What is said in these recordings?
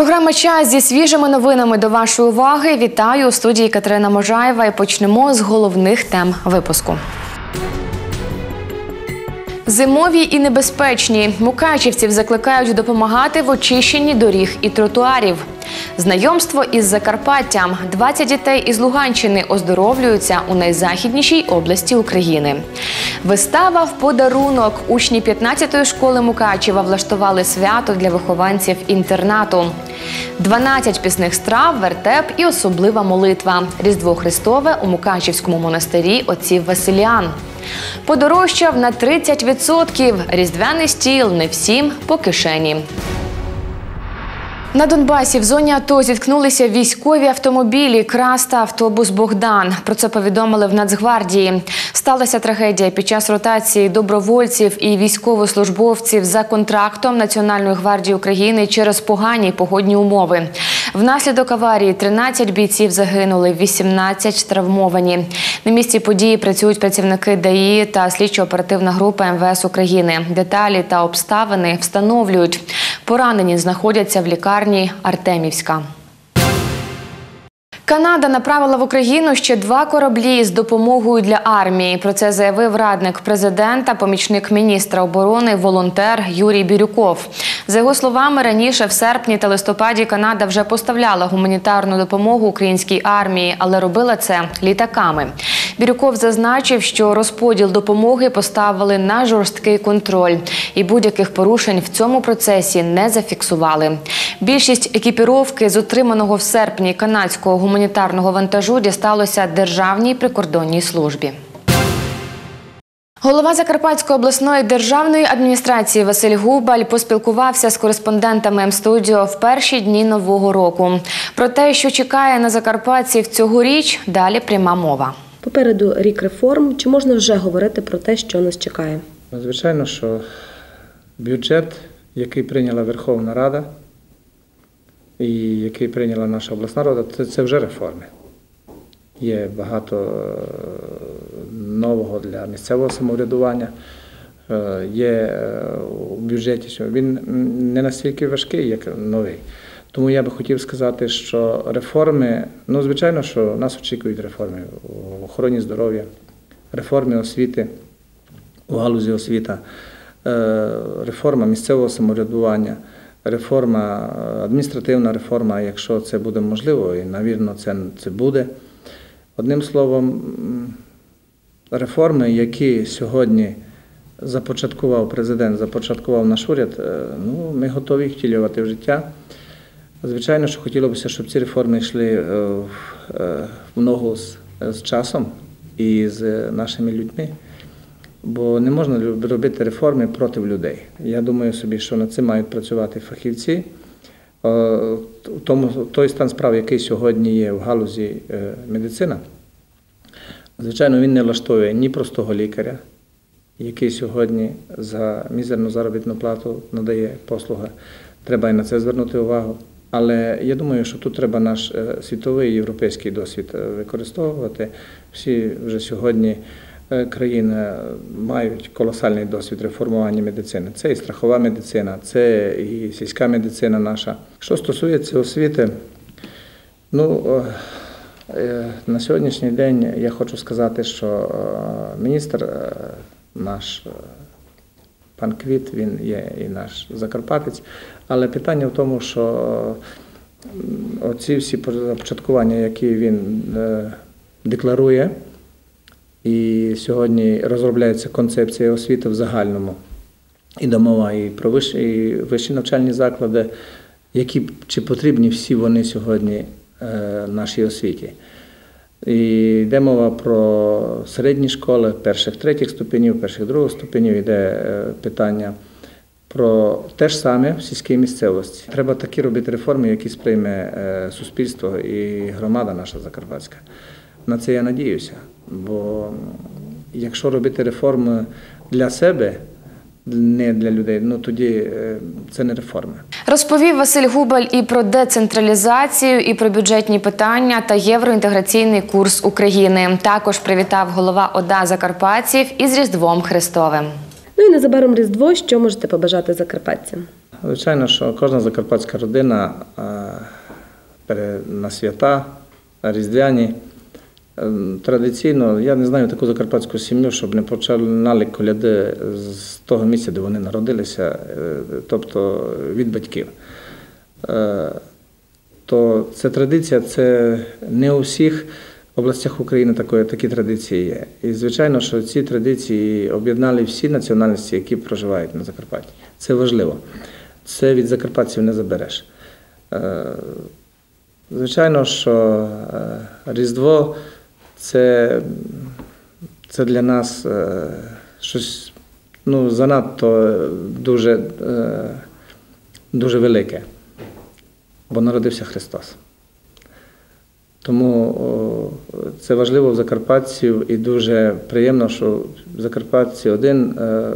Програма час зі свіжими новинами до вашої уваги. Вітаю у студії Катерина Можаєва. І почнемо з головних тем випуску. Зимові і небезпечні мукачівців закликають допомагати в очищенні доріг і тротуарів. Знайомство із Закарпаттям. 20 дітей із Луганщини оздоровлюються у найзахіднішій області України. Вистава в подарунок. Учні 15-ї школи Мукачева влаштували свято для вихованців інтернату. 12 пісних страв, вертеп і особлива молитва. Різдво Христове у Мукачівському монастирі отців Василіан. Подорожчав на 30%. Різдвяний стіл не всім по кишені. На Донбасі в зоні АТО зіткнулися військові автомобілі Крас та автобус Богдан. Про це повідомили в Нацгвардії. Сталася трагедія під час ротації добровольців і військовослужбовців за контрактом Національної гвардії України через погані погодні умови. Внаслідок аварії 13 бійців загинули, 18 травмовані. На місці події працюють працівники ДАІ та слідчо-оперативна група МВС України. Деталі та обставини встановлюють. Поранені знаходяться в лікарні Артемівська. Канада направила в Україну ще два кораблі з допомогою для армії. Про це заявив радник президента, помічник міністра оборони, волонтер Юрій Бірюков. За його словами, раніше в серпні та листопаді Канада вже поставляла гуманітарну допомогу українській армії, але робила це літаками. Бірюков зазначив, що розподіл допомоги поставили на жорсткий контроль, і будь-яких порушень в цьому процесі не зафіксували. Більшість екіпіровки з отриманого в серпні канадського гуманітарного вантажу дісталося державній прикордонній службі. Голова Закарпатської обласної державної адміністрації Василь Губаль поспілкувався з кореспондентами М-студіо в перші дні нового року. Про те, що чекає на закарпатців цьогоріч, далі пряма мова. Попереду рік реформ. Чи можна вже говорити про те, що нас чекає? Звичайно, що бюджет, який прийняла Верховна Рада і який прийняла наша обласна рада, це, це вже реформи. Є багато е, нового для місцевого самоврядування. Е, Є е, у бюджеті, що він не настільки важкий, як новий. Тому я би хотів сказати, що реформи, ну, звичайно, що нас очікують реформи в охороні здоров'я, реформи освіти, у галузі освіта, реформа місцевого самоврядування, реформа, адміністративна реформа, якщо це буде можливо, і, навірно, це, це буде. Одним словом, реформи, які сьогодні започаткував президент, започаткував наш уряд, е, ну, ми готові їх втілювати в життя. Звичайно, що хотілося б, щоб ці реформи йшли е, е, в ногу з, з часом і з нашими людьми. Бо не можна робити реформи проти людей. Я думаю собі, що над цим мають працювати фахівці. Е, Тому той стан справ, який сьогодні є в галузі е, медицина, звичайно, він не влаштовує ні простого лікаря, який сьогодні за мізерну заробітну плату надає послуги. Треба і на це звернути увагу. Але я думаю, що тут треба наш е, світовий європейський досвід використовувати. Всі вже сьогодні країни мають колосальний досвід реформування медицини. Це і страхова медицина, це і сільська медицина наша. Що стосується освіти, ну е, е, на сьогоднішній день я хочу сказати, що е, міністр е, наш. е, Пан Квіт, він є і наш закарпатець. Але питання в тому, що оці всі започаткування, які він е, декларує, і сьогодні розробляється концепція освіти в загальному. Іде мова і про вищі, і вищі навчальні заклади, які чи потрібні всі вони сьогодні е, нашій освіті. І йде мова про середні школи перших третіх ступенів, перших других ступенів, йде е, питання про те ж саме в сільській місцевості. Треба такі робити реформи, які сприйме е, суспільство і громада наша закарпатська. На це я надіюся. Бо якщо робити реформи для себе, не для людей, ну тоді е, це не реформи. Розповів Василь Губаль і про децентралізацію, і про бюджетні питання та євроінтеграційний курс України. Також привітав голова ОДА Закарпатців із Різдвом Христовим. Ну і незабаром Різдво, що можете побажати закарпатцям? Звичайно, що кожна закарпатська родина е, на свята, різдвяні. Е, Традиційно, я не знаю таку закарпатську сім'ю, щоб не починали коляди з того місця, де вони народилися, е, тобто від батьків. Е, То це традиція, це не у всіх областях України такої, такі традиції є. І звичайно, що ці традиції об'єднали всі національності, які проживають на Закарпатті. Це важливо. Це від закарпатців не забереш. Е, Звичайно, що Різдво це, це для нас е, щось ну, занадто дуже, е, дуже велике, бо народився Христос. Тому це важливо в закарпатців і дуже приємно, що в Закарпатці один е,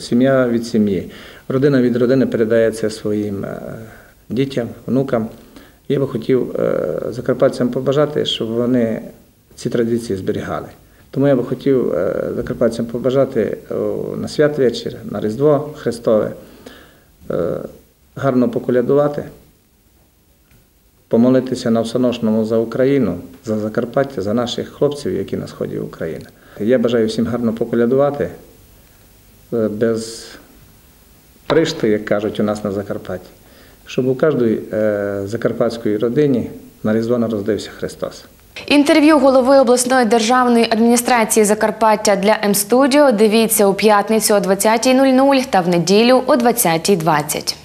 сім'я від сім'ї. Родина від родини передається своїм дітям, внукам. Я би хотів закарпатцям побажати, щоб вони ці традиції зберігали. Тому я би хотів е, закарпатцям побажати на святвечір, на Різдво Христове е, гарно поколядувати помолитися на всеношному за Україну, за Закарпаття, за наших хлопців, які на сході України. Я бажаю всім гарно поколядувати, е, без пришти, як кажуть у нас на Закарпатті, щоб у кожній е, закарпатської родині на Різдво народився Христос. Інтерв'ю голови обласної державної адміністрації Закарпаття для М-студіо дивіться у п'ятницю о 20.00 та в неділю о 20.20.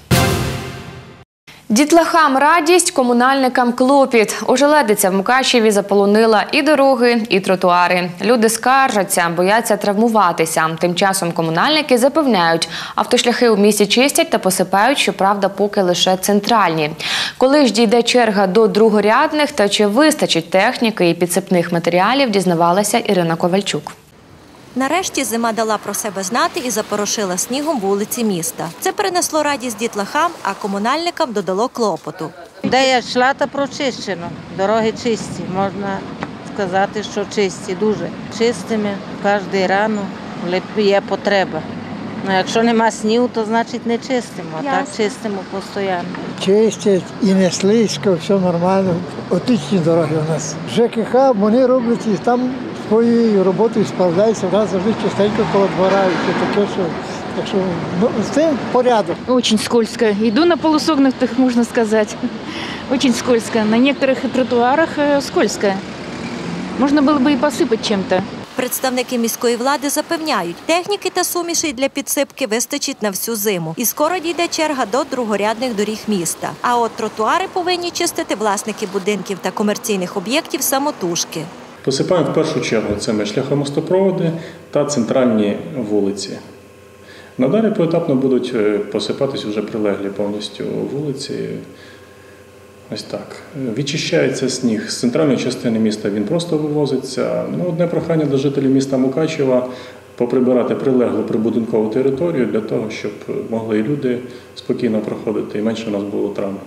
Дітлахам радість, комунальникам клопіт. Ожеледиця в Мукачеві заполонила і дороги, і тротуари. Люди скаржаться, бояться травмуватися. Тим часом комунальники запевняють, автошляхи у місті чистять та посипають, щоправда, поки лише центральні. Коли ж дійде черга до другорядних та чи вистачить техніки і підсипних матеріалів, дізнавалася Ірина Ковальчук. Нарешті зима дала про себе знати і запорошила снігом вулиці міста. Це принесло радість дітлахам, а комунальникам додало клопоту. Де я йшла, та прочищено. Дороги чисті, можна сказати, що чисті, дуже чистими кожен рано, але є потреба. Ну, якщо нема снігу, то значить не чистимо, а так чистимо постійно. чистять і не слизько, все нормально. Отличні дороги у нас. ЖКХ вони роблять і там своєю роботою справляються, у нас завжди чистенько коло двора, і все таке, що так що ну, з цим порядок. Очень скользко. Иду на полусогнутых, можно сказать. Очень скользко. На некоторых тротуарах э, скользко. Можно было бы и посыпать чем-то. Представники міської влади запевняють, техніки та сумішей для підсипки вистачить на всю зиму. І скоро дійде черга до другорядних доріг міста. А от тротуари повинні чистити власники будинків та комерційних об'єктів самотужки. Посипаємо в першу чергу це шляхомостопроводи та центральні вулиці. Надалі поетапно будуть е, посипатись вже прилеглі повністю вулиці. Ось так. Відчищається сніг з центральної частини міста, він просто вивозиться. Ну, одне прохання до жителів міста Мукачева поприбирати прилеглу прибудинкову територію для того, щоб могли люди спокійно проходити і менше у нас було травм.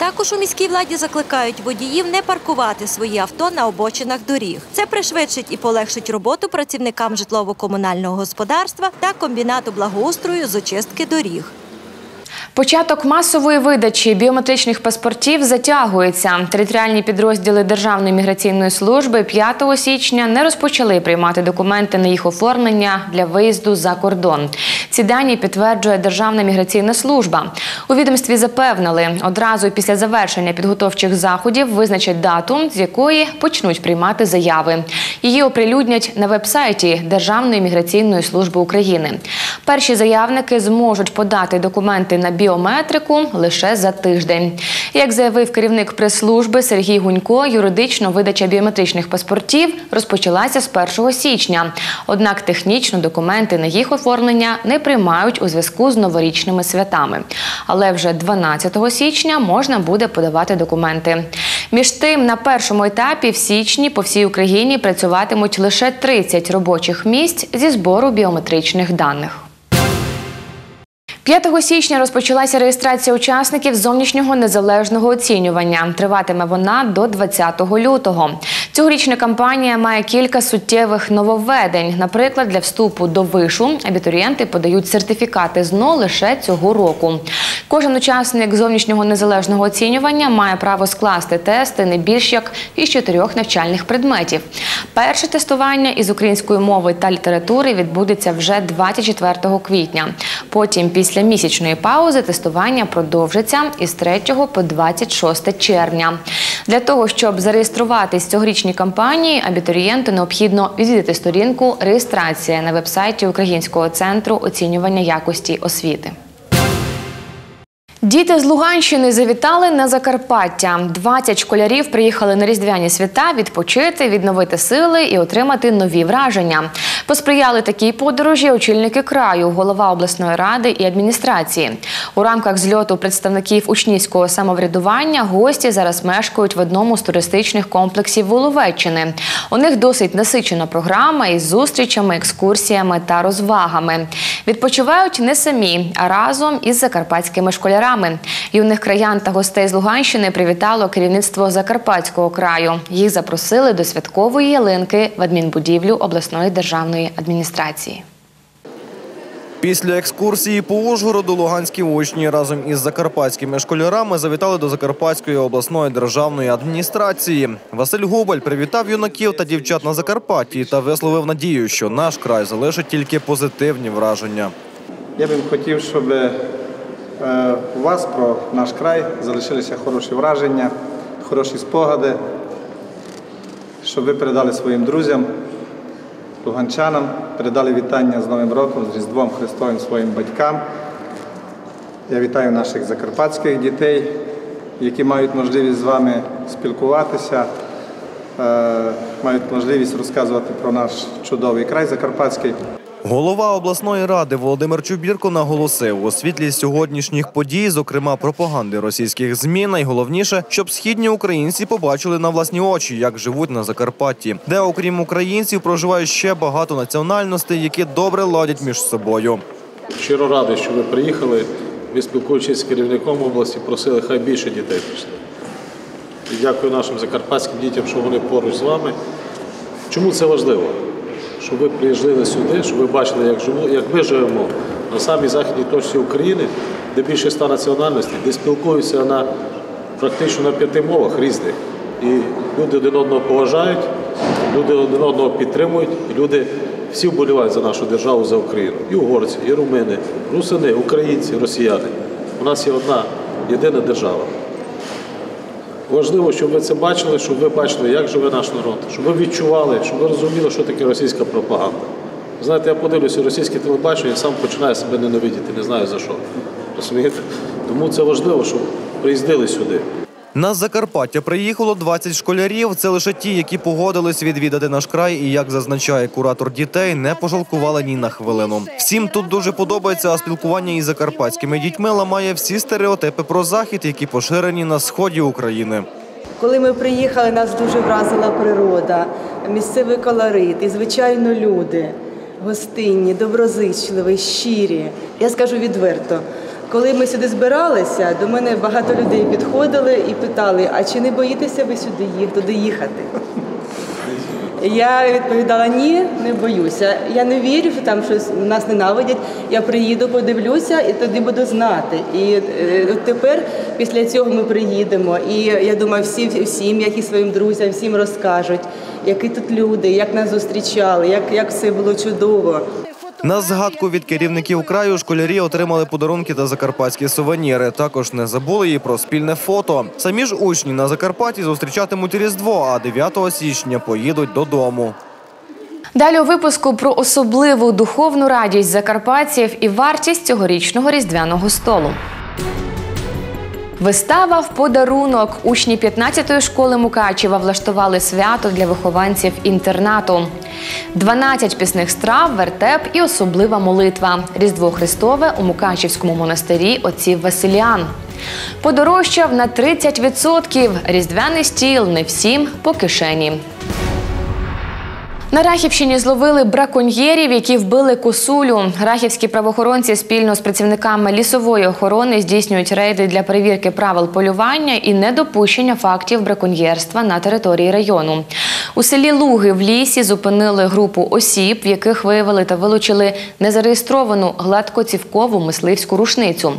Також у міській владі закликають водіїв не паркувати свої авто на обочинах доріг. Це пришвидшить і полегшить роботу працівникам житлово-комунального господарства та комбінату благоустрою з очистки доріг. Початок масової видачі біометричних паспортів затягується. Територіальні підрозділи Державної міграційної служби 5 січня не розпочали приймати документи на їх оформлення для виїзду за кордон. Ці дані підтверджує Державна міграційна служба. У відомстві запевнили, одразу після завершення підготовчих заходів визначать дату, з якої почнуть приймати заяви. Її оприлюднять на веб-сайті Державної міграційної служби України. Перші заявники зможуть подати документи на біометрику лише за тиждень. Як заявив керівник прес-служби Сергій Гунько, юридично видача біометричних паспортів розпочалася з 1 січня. Однак технічно документи на їх оформлення не приймають у зв'язку з новорічними святами. Але вже 12 січня можна буде подавати документи. Між тим, на першому етапі в січні по всій Україні працюватимуть лише 30 робочих місць зі збору біометричних даних. 5 січня розпочалася реєстрація учасників зовнішнього незалежного оцінювання. Триватиме вона до 20 лютого. Цьогорічна кампанія має кілька суттєвих нововведень. Наприклад, для вступу до вишу абітурієнти подають сертифікати ЗНО лише цього року. Кожен учасник зовнішнього незалежного оцінювання має право скласти тести не більш як із чотирьох навчальних предметів. Перше тестування із української мови та літератури відбудеться вже 24 квітня. Потім, після місячної паузи, тестування продовжиться із 3 по 26 червня. Для того, щоб зареєструватись в цьогорічній кампанії, абітурієнту необхідно відвідати сторінку реєстрація на вебсайті Українського центру оцінювання якості освіти. Діти з Луганщини завітали на Закарпаття. 20 школярів приїхали на різдвяні свята відпочити, відновити сили і отримати нові враження. Посприяли такій подорожі очільники краю, голова обласної ради і адміністрації. У рамках зльоту представників учнівського самоврядування гості зараз мешкають в одному з туристичних комплексів Воловеччини. У них досить насичена програма із зустрічами, екскурсіями та розвагами. Відпочивають не самі, а разом із закарпатськими школярами. Юних краян та гостей з Луганщини привітало керівництво Закарпатського краю. Їх запросили до святкової ялинки в адмінбудівлю обласної державної адміністрації. Після екскурсії по Ужгороду луганські учні разом із закарпатськими школярами завітали до Закарпатської обласної державної адміністрації. Василь Губаль привітав юнаків та дівчат на Закарпатті та висловив надію, що наш край залишить тільки позитивні враження. Я би хотів, щоб у вас про наш край залишилися хороші враження, хороші спогади, щоб ви передали своїм друзям, луганчанам, передали вітання з Новим роком, з Різдвом Христовим своїм батькам. Я вітаю наших закарпатських дітей, які мають можливість з вами спілкуватися, е, мають можливість розказувати про наш чудовий край закарпатський. Голова обласної ради Володимир Чубірко наголосив, у світлі сьогоднішніх подій, зокрема пропаганди російських ЗМІ, найголовніше, щоб східні українці побачили на власні очі, як живуть на Закарпатті, де, окрім українців, проживає ще багато національностей, які добре ладять між собою. Щиро радий, що ви приїхали. Ви спілкуючись з керівником області, просили, хай більше дітей прийшли. І дякую нашим закарпатським дітям, що вони поруч з вами. Чому це важливо? Щоб ви приїжджали сюди, щоб ви бачили, як живу, як ми живемо на самій західній точці України, де більше ста національностей, де спілкуються на практично на п'яти мовах різних. І люди один одного поважають, люди один одного підтримують, і люди всі вболівають за нашу державу, за Україну. І угорці, і румини, русини, українці, росіяни. У нас є одна єдина держава. Важливо, щоб ви це бачили, щоб ви бачили, як живе наш народ, щоб ви відчували, щоб ви розуміли, що таке російська пропаганда. Знаєте, я подивлюся російське телебачення, сам починаю себе ненавидіти, не знаю за що. Розумієте? Тому це важливо, щоб приїздили сюди. На Закарпаття приїхало 20 школярів. Це лише ті, які погодились відвідати наш край, і як зазначає куратор дітей, не пожалкували ні на хвилину. Всім тут дуже подобається, а спілкування із закарпатськими дітьми ламає всі стереотипи про захід, які поширені на сході України. Коли ми приїхали, нас дуже вразила природа, місцевий колорит і, звичайно, люди гостинні, доброзичливі, щирі. Я скажу відверто. Коли ми сюди збиралися, до мене багато людей підходили і питали: а чи не боїтеся ви сюди туди їхати? Я відповідала: ні, не боюся. Я не вірю, що там щось нас ненавидять. Я приїду, подивлюся і тоді буду знати. І е, от тепер після цього ми приїдемо. І я думаю, всі в сім'ях і своїм друзям всім розкажуть, які тут люди, як нас зустрічали, як, як все було чудово. На згадку від керівників краю школярі отримали подарунки та закарпатські сувеніри. Також не забули і про спільне фото. Самі ж учні на Закарпатті зустрічатимуть Різдво, а 9 січня поїдуть додому. Далі у випуску про особливу духовну радість закарпатців і вартість цьогорічного різдвяного столу. Вистава в подарунок. Учні 15-ї школи Мукачева влаштували свято для вихованців інтернату. 12 пісних страв, вертеп і особлива молитва. Різдво Христове у Мукачівському монастирі отців Василіан. Подорожчав на 30%. Різдвяний стіл не всім по кишені. На Рахівщині зловили браконьєрів, які вбили косулю. Рахівські правоохоронці спільно з працівниками лісової охорони здійснюють рейди для перевірки правил полювання і недопущення фактів браконьєрства на території району. У селі Луги в лісі зупинили групу осіб, в яких виявили та вилучили незареєстровану гладкоцівкову мисливську рушницю.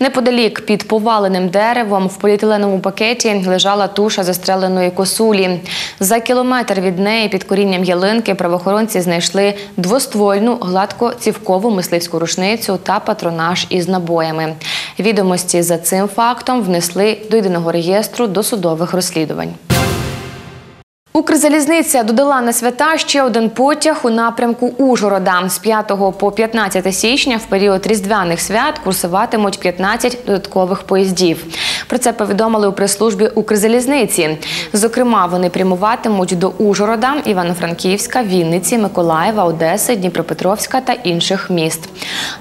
Неподалік під поваленим деревом в поліетиленовому пакеті лежала туша застреленої косулі. За кілометр від неї під корінням ялинки правоохоронці знайшли двоствольну гладкоцівкову мисливську рушницю та патронаж із набоями. Відомості за цим фактом внесли до єдиного реєстру досудових розслідувань. Укрзалізниця додала на свята ще один потяг у напрямку Ужгорода. З 5 по 15 січня в період різдвяних свят курсуватимуть 15 додаткових поїздів. Про це повідомили у прес-службі Укрзалізниці. Зокрема, вони прямуватимуть до Ужгорода, Івано-Франківська, Вінниці, Миколаєва, Одеси, Дніпропетровська та інших міст.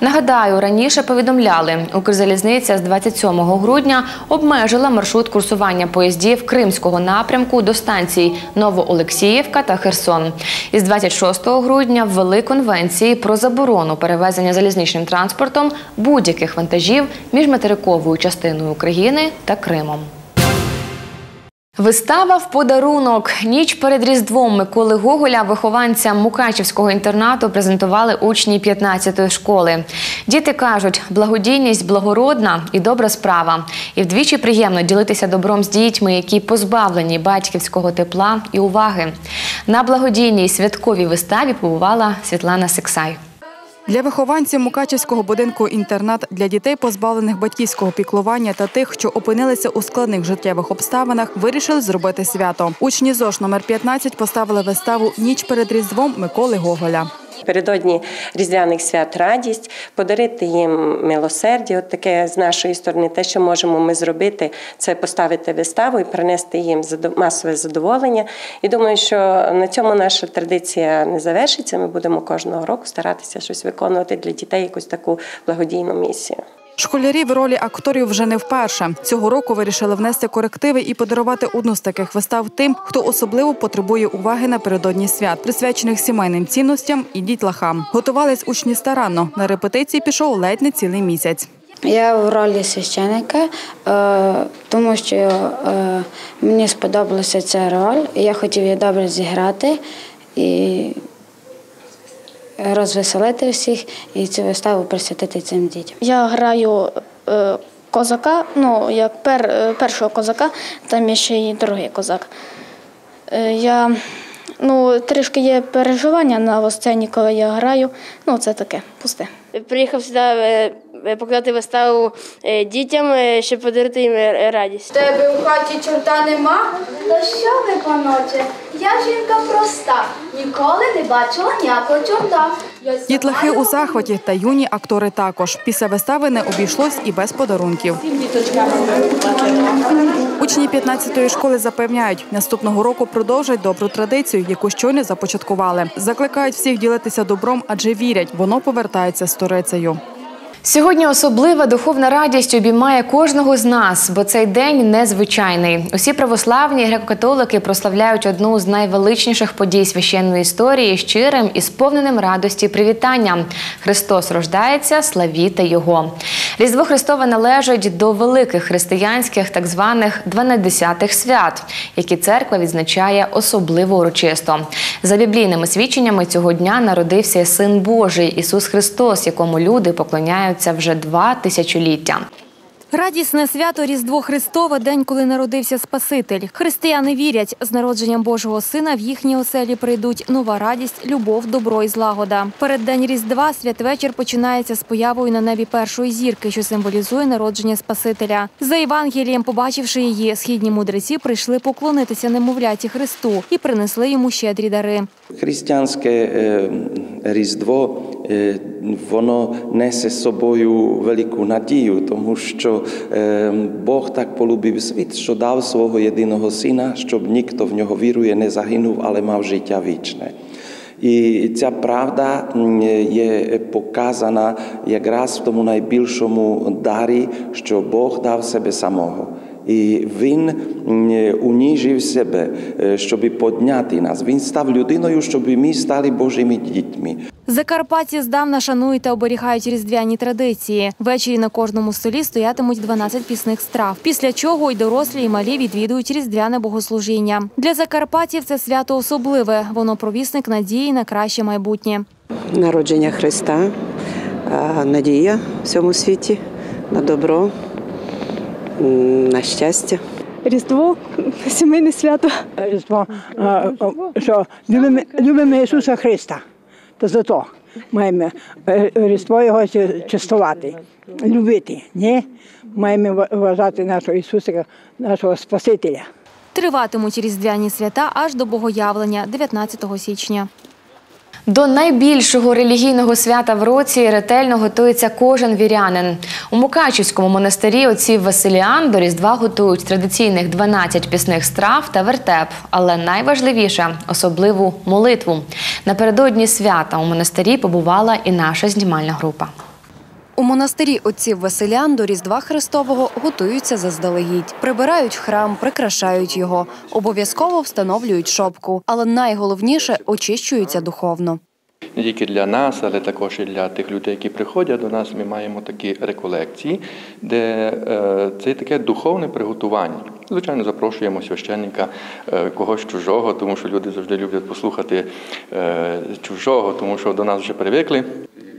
Нагадаю, раніше повідомляли, Укрзалізниця з 27 грудня обмежила маршрут курсування поїздів Кримського напрямку до станцій Новоолексіївка та Херсон. Із 26 грудня ввели конвенції про заборону перевезення залізничним транспортом будь-яких вантажів між материковою частиною України та Кримом. Вистава в подарунок. Ніч перед Різдвом Миколи Гоголя вихованцям Мукачівського інтернату презентували учні 15-ї школи. Діти кажуть, благодійність благородна і добра справа. І вдвічі приємно ділитися добром з дітьми, які позбавлені батьківського тепла і уваги. На благодійній святковій виставі побувала Світлана Сексай. Для вихованців Мукачівського будинку інтернат для дітей, позбавлених батьківського піклування та тих, що опинилися у складних життєвих обставинах, вирішили зробити свято. Учні ЗОЖ номер 15 поставили виставу Ніч перед Різдвом Миколи Гоголя. Передодні різдвяних свят радість, подарити їм милосердя. От таке з нашої сторони, те, що можемо ми зробити, це поставити виставу і принести їм масове задоволення. І думаю, що на цьому наша традиція не завершиться. Ми будемо кожного року старатися щось виконувати для дітей, якусь таку благодійну місію. Школярі в ролі акторів вже не вперше. Цього року вирішили внести корективи і подарувати одну з таких вистав тим, хто особливо потребує уваги напередодні свят, присвячених сімейним цінностям і дітлахам. Готувались учні старанно. На репетиції пішов ледь не цілий місяць. Я в ролі священика, е, тому що е, мені сподобалася ця роль, я хотів її добре зіграти і розвеселити всіх і цю виставу присвятити цим дітям. Я граю е, козака, ну як пер, е, першого козака, там є ще й другий козак. Е, я ну, трішки є переживання на сцені, коли я граю. Ну, це таке пусте. Приїхав сюди показати виставу е, дітям, е, щоб подарувати їм е, радість. Тебе у хаті чорта нема? Та що ви, паноче? Я жінка проста, ніколи не бачила ніякого чорта. Дітлахи у захваті та юні актори також. Після вистави не обійшлось і без подарунків. Учні 15-ї школи запевняють, наступного року продовжать добру традицію, яку щойно започаткували. Закликають всіх ділитися добром, адже вірять, воно повертається сторицею. Сьогодні особлива духовна радість обіймає кожного з нас, бо цей день незвичайний. Усі православні греко-католики прославляють одну з найвеличніших подій священної історії щирим і сповненим радості привітанням. Христос рождається, славіте Його. Різдво Христове належить до великих християнських так званих дванадесятих свят, які церква відзначає особливо урочисто. За біблійними свідченнями цього дня народився Син Божий Ісус Христос, якому люди поклоняються вже два тисячоліття. Радісне свято Різдво Христове день, коли народився Спаситель. Християни вірять, з народженням Божого Сина в їхні оселі прийдуть нова радість, любов, добро і злагода. Перед день Різдва святвечір починається з появою на небі першої зірки, що символізує народження Спасителя. За Євангелієм, побачивши її, східні мудреці прийшли поклонитися немовляті Христу і принесли йому щедрі дари. Християнське е, Різдво е, воно несе з собою велику надію, тому що е, Бог так полюбив світ, що дав свого єдиного сина, щоб ніхто в нього вірує, не загинув, але мав життя вічне. І ця правда є показана якраз в тому найбільшому дарі, що Бог дав себе самого. І він уніжив себе, е, щоб підняти нас. Він став людиною, щоб ми стали Божими дітьми. Закарпатці здавна шанують та оберігають різдвяні традиції. Ввечері на кожному столі стоятимуть 12 пісних страв. Після чого й дорослі, і малі відвідують різдвяне богослужіння. Для закарпатців це свято особливе. Воно провісник надії на краще майбутнє. народження Христа, надія в цьому світі на добро, на щастя. Різдво сімейне свято. Різдво, що любимо, любимо Ісуса Христа. То за то маємо е, Різдво його чистувати, любити. Ні? Маємо вважати нашого Ісуса, нашого Спасителя. Триватимуть різдвяні свята аж до богоявлення 19 січня. До найбільшого релігійного свята в році ретельно готується кожен вірянин. У Мукачівському монастирі отців Василіан до Різдва готують традиційних 12 пісних страв та вертеп, але найважливіше особливу молитву. Напередодні свята у монастирі побувала і наша знімальна група. У монастирі отців Василян до Різдва Христового готуються заздалегідь. Прибирають храм, прикрашають його, обов'язково встановлюють шопку, але найголовніше очищуються духовно. не тільки для нас, але також і для тих людей, які приходять до нас. Ми маємо такі реколекції, де е, це таке духовне приготування. Звичайно, запрошуємо священника е, когось чужого, тому що люди завжди люблять послухати е, чужого, тому що до нас вже привикли.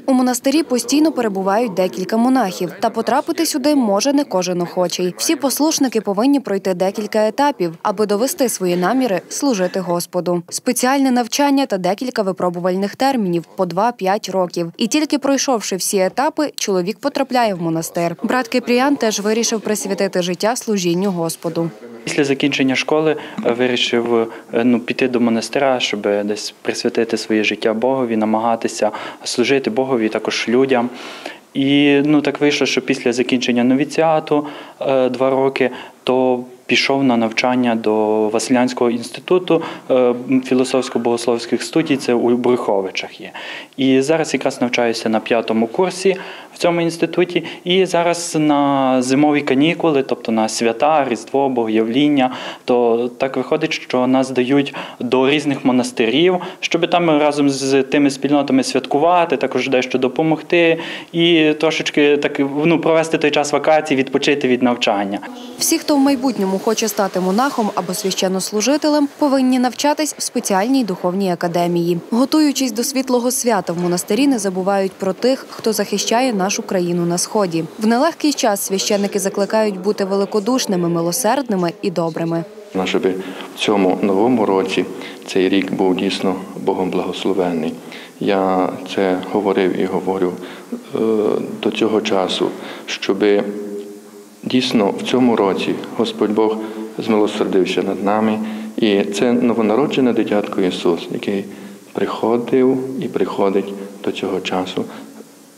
У монастирі постійно перебувають декілька монахів, та потрапити сюди може не кожен охочий. Всі послушники повинні пройти декілька етапів, аби довести свої наміри служити Господу. Спеціальне навчання та декілька випробувальних термінів по 2-5 років. І тільки пройшовши всі етапи, чоловік потрапляє в монастир. Брат Кипріян теж вирішив присвятити життя служінню Господу. Після закінчення школи е, вирішив е, ну, піти до монастира, щоб десь присвятити своє життя Богові, намагатися служити Богові також людям. І ну так вийшло, що після закінчення новіціату е, два роки, то пішов на навчання до Василянського інституту е, філософсько-богословських студій, це у Брюховичах є. І зараз якраз навчаюся на п'ятому курсі в цьому інституті. І зараз на зимові канікули, тобто на свята, Різдво, Богоявління, то так виходить, що нас дають до різних монастирів, щоб там разом з тими спільнотами святкувати, також дещо допомогти і трошечки так ну провести той час вакацій, відпочити від навчання. Всі, хто в майбутньому хоче стати монахом або священнослужителем, повинні навчатись в спеціальній духовній академії. Готуючись до світлого свята в монастирі, не забувають про тих, хто захищає нашу країну на сході. В нелегкий час священники закликають бути великодушними, милосердними і добрими. Щоб в цьому новому році цей рік був дійсно Богом благословений. Я це говорив і говорю е, до цього часу, щоб дійсно в цьому році Господь Бог змилосердився над нами. І це новонароджене дитятко Ісус, який приходив і приходить до цього часу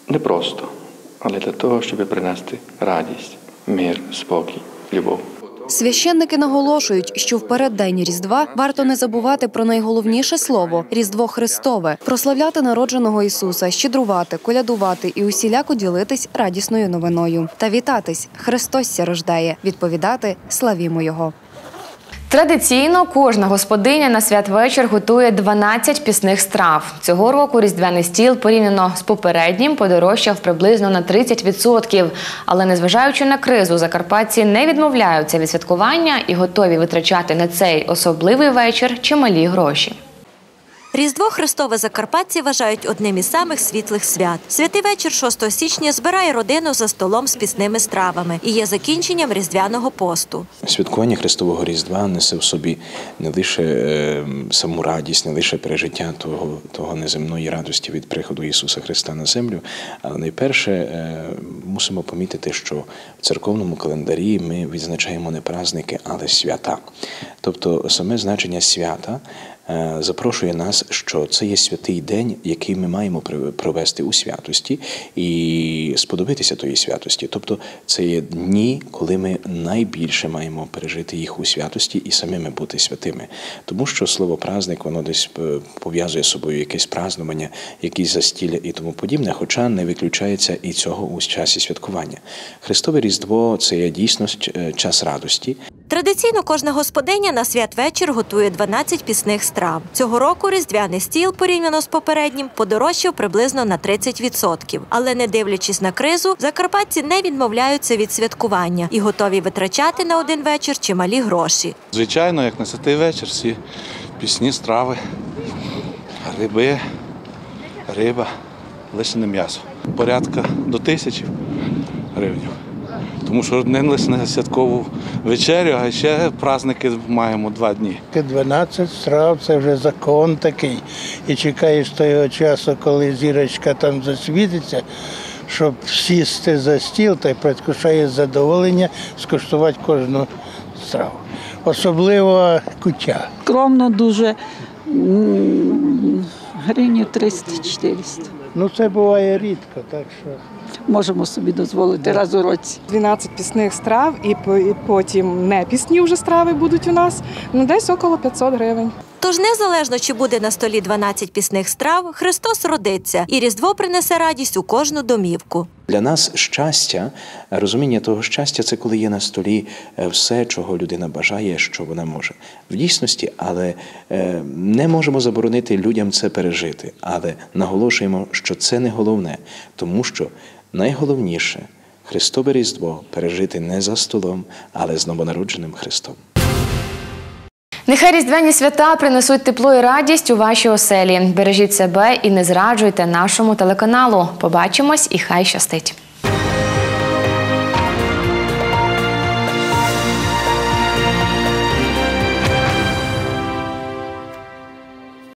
не просто, але для того, щоб принести радість, мир, спокій, любов. Священники наголошують, що в переддень Різдва варто не забувати про найголовніше слово Різдво Христове, прославляти народженого Ісуса, щедрувати, колядувати і усіляко ділитись радісною новиною та вітатись. Христос ся рождає, відповідати Славімо Його. Традиційно кожна господиня на святвечір готує 12 пісних страв. Цього року різдвяний стіл порівняно з попереднім подорожчав приблизно на 30%. Але незважаючи на кризу, закарпатці не відмовляються від святкування і готові витрачати на цей особливий вечір чималі гроші. Різдво Христове Закарпатці вважають одним із самих світлих свят. Святий вечір 6 січня збирає родину за столом з пісними стравами і є закінченням різдвяного посту. Святкування Христового Різдва несе в собі не лише е, саму радість, не лише пережиття того, того неземної радості від приходу Ісуса Христа на землю, але найперше е, мусимо помітити, що в церковному календарі ми відзначаємо не праздники, але свята. Тобто саме значення свята запрошує нас, що це є святий день, який ми маємо провести у святості і сподобитися тої святості. Тобто це є дні, коли ми найбільше маємо пережити їх у святості і самими бути святими. Тому що слово праздник воно десь е, пов'язує з собою якесь празднування, якісь застілля і тому подібне, хоча не виключається і цього у часі святкування. Христове Різдво це є дійсно е, час радості. Традиційно кожна господиня на святвечір готує 12 пісних страв. Цього року різдвяний стіл, порівняно з попереднім, подорожчав приблизно на 30%. Але не дивлячись на кризу, закарпатці не відмовляються від святкування і готові витрачати на один вечір чималі гроші. Звичайно, як на святий вечір, всі пісні страви, гриби, риба, лисне м'ясо. Порядка до тисячі гривень. Тому що не лише на святкову вечерю, а ще праздники маємо два дні. 12 страв це вже закон такий. І чекаєш того часу, коли зірочка там засвітиться, щоб сісти за стіл та й предвкушає задоволення скуштувати кожну страву. Особливо куття. Скромно дуже гривнів 300-400. Ну це буває рідко, так що. Можемо собі дозволити раз у році. 12 пісних страв, і потім не пісні вже страви будуть у нас. Ну, десь около 500 гривень. Тож незалежно чи буде на столі 12 пісних страв, Христос родиться, і Різдво принесе радість у кожну домівку. Для нас щастя, розуміння того щастя, це коли є на столі е, все, чого людина бажає, що вона може. В дійсності, але е, не можемо заборонити людям це пережити. Але наголошуємо, що це не головне, тому що найголовніше Христове Різдво пережити не за столом, але з новонародженим Христом. Нехай різдвяні свята принесуть тепло і радість у ваші оселі. Бережіть себе і не зраджуйте нашому телеканалу. Побачимось і хай щастить.